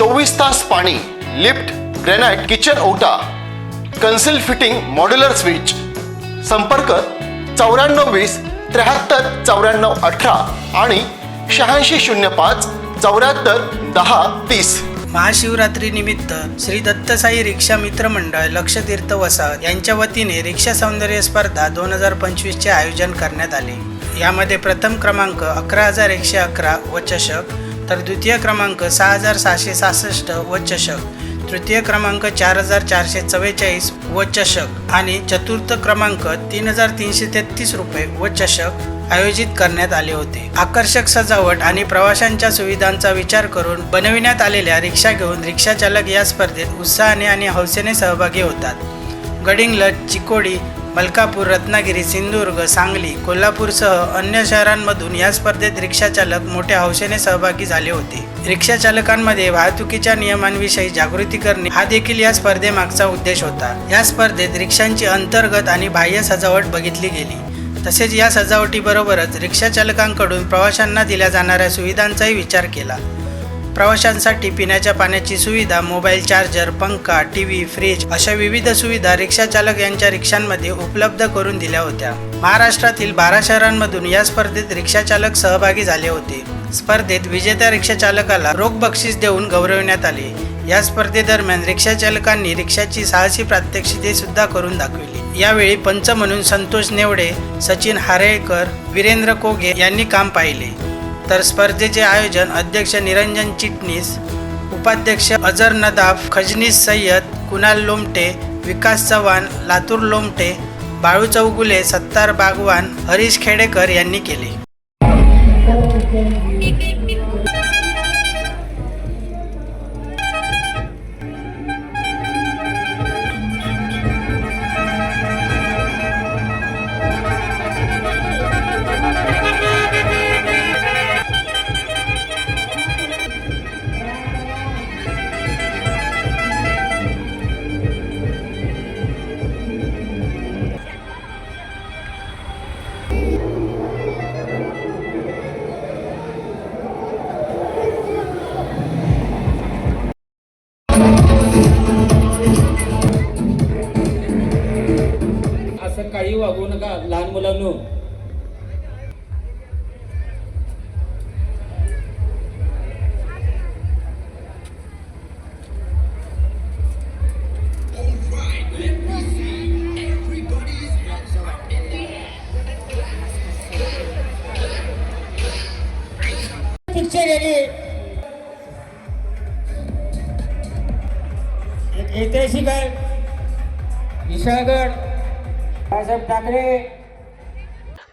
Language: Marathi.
चोवीस तास पाणी लिफ्ट ग्रेनाइट किचन ओटा कन्सिल फिटिंग मॉड्युलर स्विच. संपर्क चौऱ्याण्णव वीस त्र्याहत्तर चौऱ्याण्णव अठरा आणि शहाऐंशी शून्य पाच चौऱ्याहत्तर दहा तीस. महाशिवरात्री निमित्त श्री दत्तसाई रिक्षा मित्र मंडळ लक्षतीर्थ वसाहत यांच्या वतीने रिक्षा सौंदर्य स्पर्धा दोन हजार पंचवीसचे आयोजन करण्यात आले. यामध्ये प्रथम क्रमांक अकरा हजार एकशे अकरा व चषक तर द्वितीय क्रमांक सहा हजार सहाशे सहासष्ट व चषक तृतीय क्रमांक चार हजार चारशे चव्वेचाळीस व चषक आणि चतुर्थ क्रमांक तीन हजार तीनशे तेहतीस रुपये व चषक आयोजित करण्यात आले होते. आकर्षक सजावट आणि प्रवाशांच्या सुविधांचा विचार करून बनविण्यात आलेल्या रिक्षा घेऊन रिक्षाचालक या स्पर्धेत उत्साहाने आणि हौसेने सहभागी होतात. गडिंग्लज चिकोडी मलकापूर रत्नागिरी सिंधुदुर्ग सांगली कोल्हापूरसह अन्य शहरांमधून या स्पर्धेत रिक्षा चालक मोठ्या हौशेने सहभागी झाले होते. रिक्षा चालकांमध्ये वाहतुकीच्या नियमांविषयी जागृती करणे हा देखील या स्पर्धेमागचा उद्देश होता. या स्पर्धेत रिक्षांची अंतर्गत आणि बाह्य सजावट बघितली गेली. तसेच या सजावटीबरोबरच रिक्षा चालकांकडून प्रवाशांना दिल्या जाणाऱ्या सुविधांचाही विचार केला. प्रवाशांसाठी पिण्याच्या पाण्याची सुविधा मोबाईल चार्जर पंखा टी व्ही फ्रीज अशा विविध सुविधा रिक्षाचालक यांच्या रिक्षांमध्ये उपलब्ध करून दिल्या होत्या. महाराष्ट्रातील बारा शहरांमधून या स्पर्धेत रिक्षाचालक सहभागी झाले होते. स्पर्धेत विजेत्या रिक्षाचालकाला रोख बक्षीस देऊन गौरविण्यात आले. या स्पर्धेदरम्यान रिक्षाचालकांनी रिक्षाची साहसी प्रात्यक्षिके सुद्धा करून दाखविली. यावेळी पंच म्हणून संतोष नेवडे सचिन हारेळकर वीरेंद्र कोगे यांनी काम पाहिले. तर स्पर्धेचे आयोजन अध्यक्ष निरंजन चिटणीस उपाध्यक्ष अजर नदाफ खजनीस सय्यद कुणाल लोमटे विकास चव्हाण लातूर लोमटे बाळू चौगुले सत्तार बागवान हरीश खेडेकर यांनी केले. लहान ऐतिहासिक आहे. विशाळगड बाळासाहेब ठाकरे.